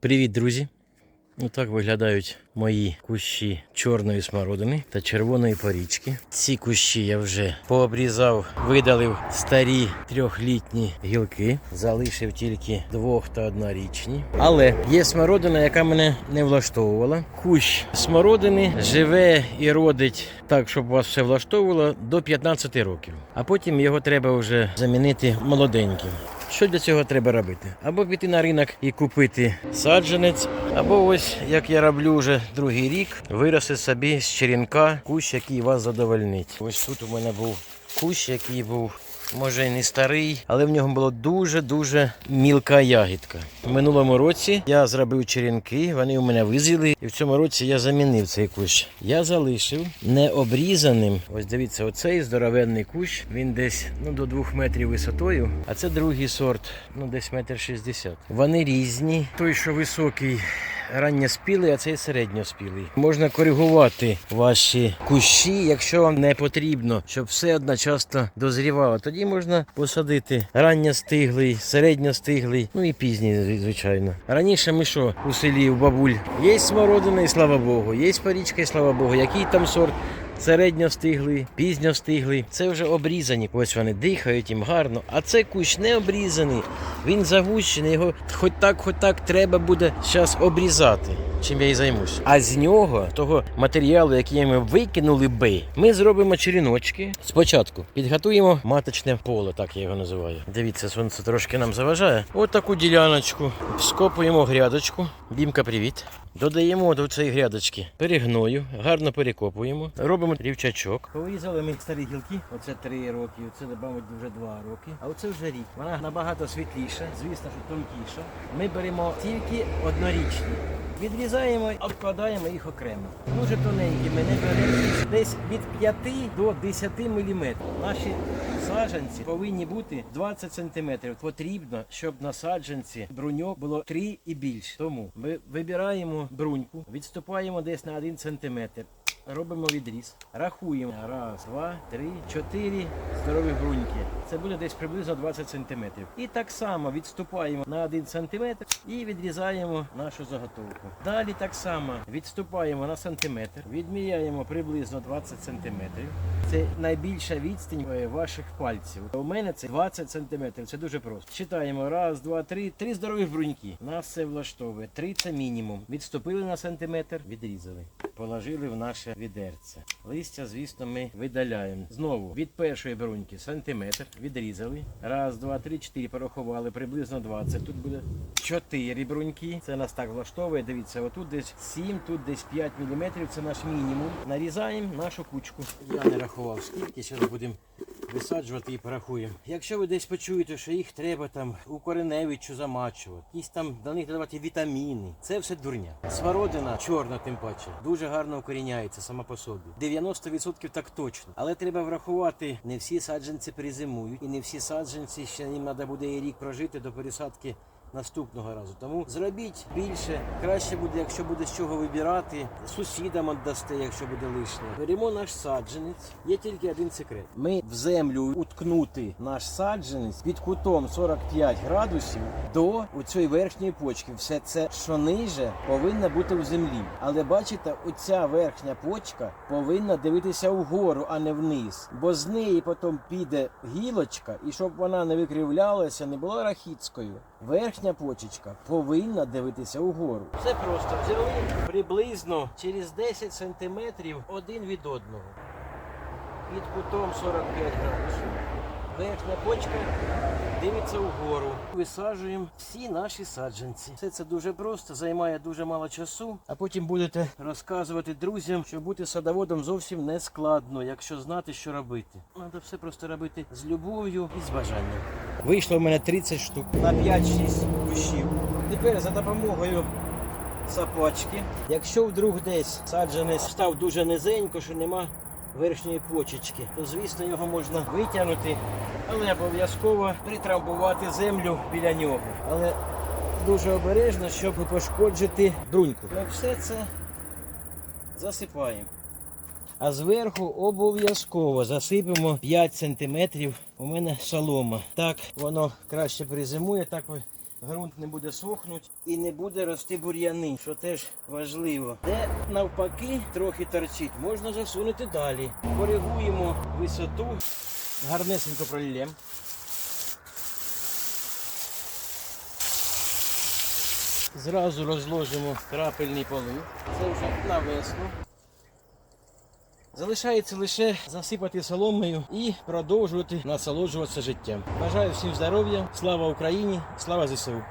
Привіт, друзі! Отак виглядають мої кущі чорної смородини та червоної порічки. Ці кущі я вже пообрізав, видалив старі трьохлітні гілки, залишив тільки двох та однорічні. Але є смородина, яка мене не влаштовувала. Кущ смородини живе і родить так, щоб вас все влаштовувало до 15 років. А потім його треба вже замінити молоденьким. Що для цього треба робити? Або піти на ринок і купити саджанець, або ось як я роблю вже другий рік, вирости собі з черенка кущ, який вас задовольнить. Ось тут у мене був кущ, який був. Може і не старий, але в нього була дуже-дуже мілка ягідка. В минулому році я зробив черенки, вони у мене визріли, і в цьому році я замінив цей кущ. Я залишив необрізаним. Ось дивіться, оцей здоровенний кущ, він десь ну, до 2 метрів висотою, а це другий сорт, ну десь метр шістдесят. Вони різні. Той, що високий, ранньоспілий, а цей середньоспілий. Можна коригувати ваші кущі, якщо вам не потрібно, щоб все одночасно дозрівало. Тоді можна посадити ранньостиглий, середньостиглий, ну і пізній, звичайно. Раніше ми що у селі у бабуль є смородина, і слава Богу, є парічка і слава Богу. Який там сорт? Середньо стиглий, пізньо стиглий. Це вже обрізані. Ось вони дихають їм гарно. А це кущ не обрізаний. Він загущений. Його хоч так, хоч так треба буде зараз обрізати. Чим я і займусь. А з нього, того матеріалу, який ми викинули би, ми зробимо черіночки. Спочатку підготуємо маточне поле, так я його називаю. Дивіться, сонце трошки нам заважає. От таку діляночку. Скопуємо грядочку. Бімка, привіт. Додаємо до цієї грядочки перегною, гарно перекопуємо, робимо рівчачок. Повирізали ми старі гілки, оце 3 роки, оце, мабуть, вже 2 роки. А оце вже рік. Вона набагато світліша, звісно, що тонкіша. Ми беремо тільки однорічні. Відрізаємо, обкладаємо їх окремо. Дуже тоненькі ми не беремо десь від 5 до 10 мм. Наші саджанці повинні бути 20 см. Потрібно, щоб на саджанці бруньок було 3 і більше. Тому ми вибираємо бруньку, відступаємо десь на 1 см. Робимо відріз, рахуємо. Раз, два, три, чотири здорові бруньки. Це буде десь приблизно 20 см. І так само відступаємо на 1 см і відрізаємо нашу заготовку. Далі так само відступаємо на сантиметр, відміряємо приблизно 20 см. Це найбільша відстань е, ваших пальців. У мене це 20 см. Це дуже просто. Читаємо раз, два, три, три здорові бруньки. Нас це влаштовує. Три це мінімум. Відступили на сантиметр, відрізали. Положили в наше відерце. Листя, звісно, ми видаляємо. Знову від першої бруньки сантиметр відрізали. Раз, два, три, чотири порахували, приблизно 20. Тут буде 4 бруньки. Це нас так влаштовує. Дивіться, отут десь 7, тут десь 5 мм. Це наш мінімум. Нарізаємо нашу кучку. Я не рахував скільки, зараз будемо висаджувати і порахуємо. Якщо ви десь почуєте, що їх треба там у кореневичу замачувати, якісь там до них додавати вітаміни, це все дурня. Смородина чорна, тим паче, дуже гарно укоріняється сама по собі. 90% так точно. Але треба врахувати, не всі саджанці призимують, і не всі саджанці ще їм треба буде і рік прожити до пересадки наступного разу. Тому зробіть більше. Краще буде, якщо буде з чого вибирати. Сусідам віддасте, якщо буде лишнє. Беремо наш саджанець. Є тільки один секрет. Ми в землю уткнути наш саджанець під кутом 45 градусів до цієї верхньої почки. Все це, що ниже, повинно бути в землі. Але бачите, оця верхня почка повинна дивитися вгору, а не вниз. Бо з неї потім піде гілочка, і щоб вона не викривлялася, не була рахітською. Верхня почечка повинна дивитися угору. Все просто взяли приблизно через 10 сантиметрів один від одного. Під кутом 45 градусів. Верхня почка дивиться вгору. Висаджуємо всі наші саджанці. Все це дуже просто, займає дуже мало часу. А потім будете розказувати друзям, що бути садоводом зовсім не складно, якщо знати, що робити. Треба все просто робити з любов'ю і з бажанням. Вийшло в мене 30 штук на 5-6 кущів. Тепер за допомогою сапачки. Якщо вдруг десь саджанець став дуже низенько, що нема верхньої почечки, то звісно його можна витягнути, але обов'язково притрамбувати землю біля нього. Але дуже обережно, щоб не пошкоджити бруньку. Ми все це засипаємо. А зверху обов'язково засипемо 5 см. У мене солома. Так воно краще призимує, так ви ґрунт не буде сохнути і не буде рости бур'яни, що теж важливо. Де навпаки трохи торчить, можна засунути далі. Коригуємо висоту, гарнесенько проллємо. Зразу розложимо крапельний полив. Це вже на весну. Залишається лише засипати соломою і продовжувати насолоджуватися життям. Бажаю всім здоров'я, слава Україні, слава ЗСУ.